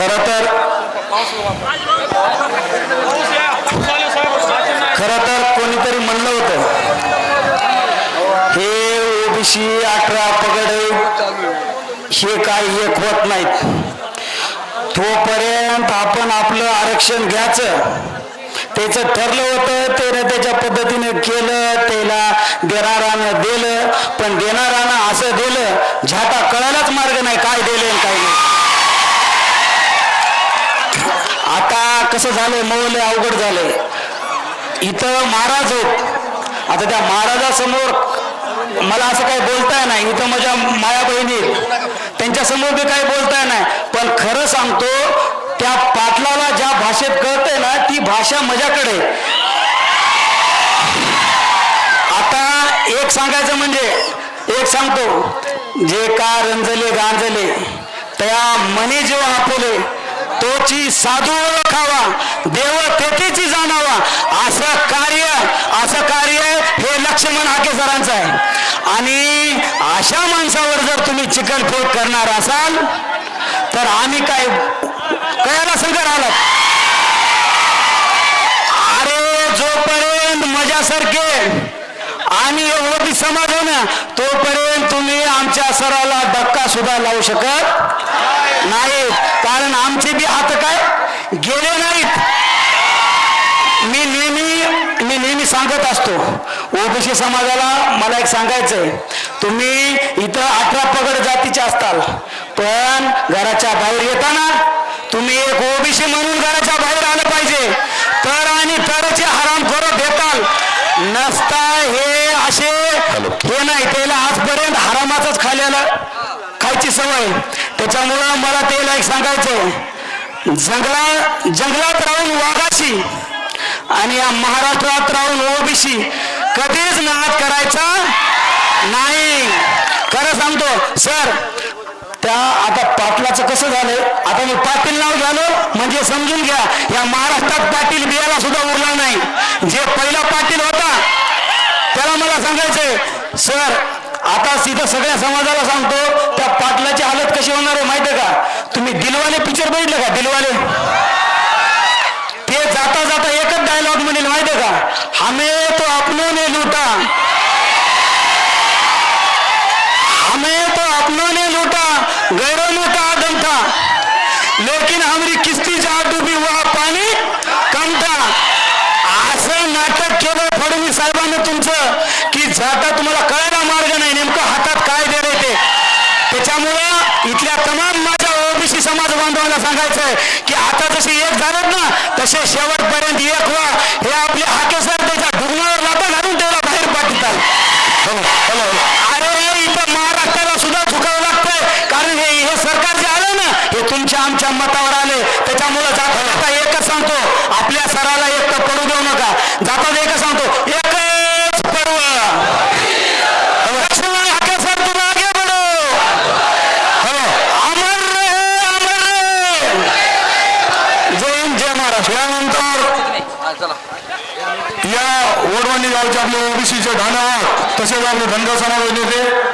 खर तर खरं तर कोणीतरी म्हणलं होतं हे ओबीसी अठरा पगड हे काही एक होत नाहीत. तोपर्यंत आपण आपलं आरक्षण घ्यायचं. त्याचं ठरलं होतं त्यानं त्याच्या पद्धतीने केलं त्याला देणारानं दिलं पण देणारानं असं दिलं झाटा कळायलाच मार्ग नाही. कसं झालंय मौल अवघड झालंय. इथं महाराज होत. आता त्या महाराजासमोर मला असं काही बोलताय नाही. इथं माझ्या माया बहिणी त्यांच्या त्यांच्यासमोर बी काही बोलताय नाही. पण खरं सांगतो त्या पाटलाला ज्या भाषेत कळतंय ना ती भाषा माझ्याकडे आता एक सांगायचं म्हणजे एक सांगतो. जे का रंजले गांजले त्या मनी जेव्हा आपुले तोची साधू ओळखावा देव तेथेची जाणावा. असं कार्य असं कार्य हे लक्ष्मण हाके सरांचं आहे. आणि अशा माणसावर जर तुम्ही चिकन चिकनफोड करणार असाल तर आम्ही काय कळायला सगळं आलात अरे जोपर्यंत माझ्यासारखे आणि ओबी समाज हो ना तोपर्यंत तुम्ही आमच्या सराला धक्का सुद्धा लावू शकत नाही. कारण आमचे बी हात काय? गेले नाहीत. मी नेहमी मी नेहमी सांगत असतो ओबीसी समाजाला मला एक सांगायचंय. तुम्ही इथं अठरा पगड जातीचे असताल पण घराच्या बाहेर येताना तुम्ही एक ओबीसी म्हणून घराच्या बाहेर आलं पाहिजे. तर आणि तरचे हराम करत देताल नसता हे असे हे नाही त्याला आजपर्यंत हरामाच खाल्याला खायची सवय. त्याच्यामुळं मला ते लाईक सांगायचं जंगला जंगलात राहून वाघाशी आणि या महाराष्ट्रात राहून ओबीसी कधीच नाद करायचा नाही. खरं सांगतो सर त्या आता पाटलाचं कसं झालंय? आता मी पाटील नाव झालो म्हणजे समजून घ्या या महाराष्ट्रात पाटील बियाला सुद्धा उरला नाही. जे पहिला पाटील होता त्याला मला सांगायचंय सर आता सीधा सगळ्या समाजाला सांगतो त्या पाटलाची हालत कशी होणार आहे माहितीये का? तुम्ही दिलवाले पिक्चर बघितलं का? दिलवाले. ते जाता जाता एकच डायलॉग म्हणेल माहितीये का? हमे तो अपनों ने लुटा. हमें तो आपनो ने लुटा गैरों लुटा का आदम था. लेकिन हमारी किस्ती जहा डूबी वहा पाणी कम था. असं नाटक केलं फडणवीस साहेबांनी तुमचं की जाता तुम्हाला कळायला मार्ग नाही नेमकं हातात काय दे रे ते त्याच्यामुळं इथल्या तमाम माझ्या ओबीसी सांगायचं सांगायचंय की आता जसे एक झालेत ना तसे शेवटपर्यंत एक व्हा. हे आपले हाके सर त्याच्या ढुंगणावर लाटा घालून त्याला बाहेर पाठवतात. अरे इथं महाराष्ट्राला सुद्धा झुकावं लागतंय. कारण हे हे सरकार जे आलं ना हे तुमच्या आमच्या मतावर आले. त्याच्यामुळं जाता एकच सांगतो आपल्या सराला एक तर पडू देऊ नका. जाता एकच सांगतो एकच पर्व लक्ष्मण हाके सर तुम आगे बढ़ो अमर रहे अमर रहे जय हिंद जय महाराष्ट्र यानंतर ओडवणी गावचे आपले ओबीसीचे ठाणे आहात. तसेच आपले धनगर समाज नेते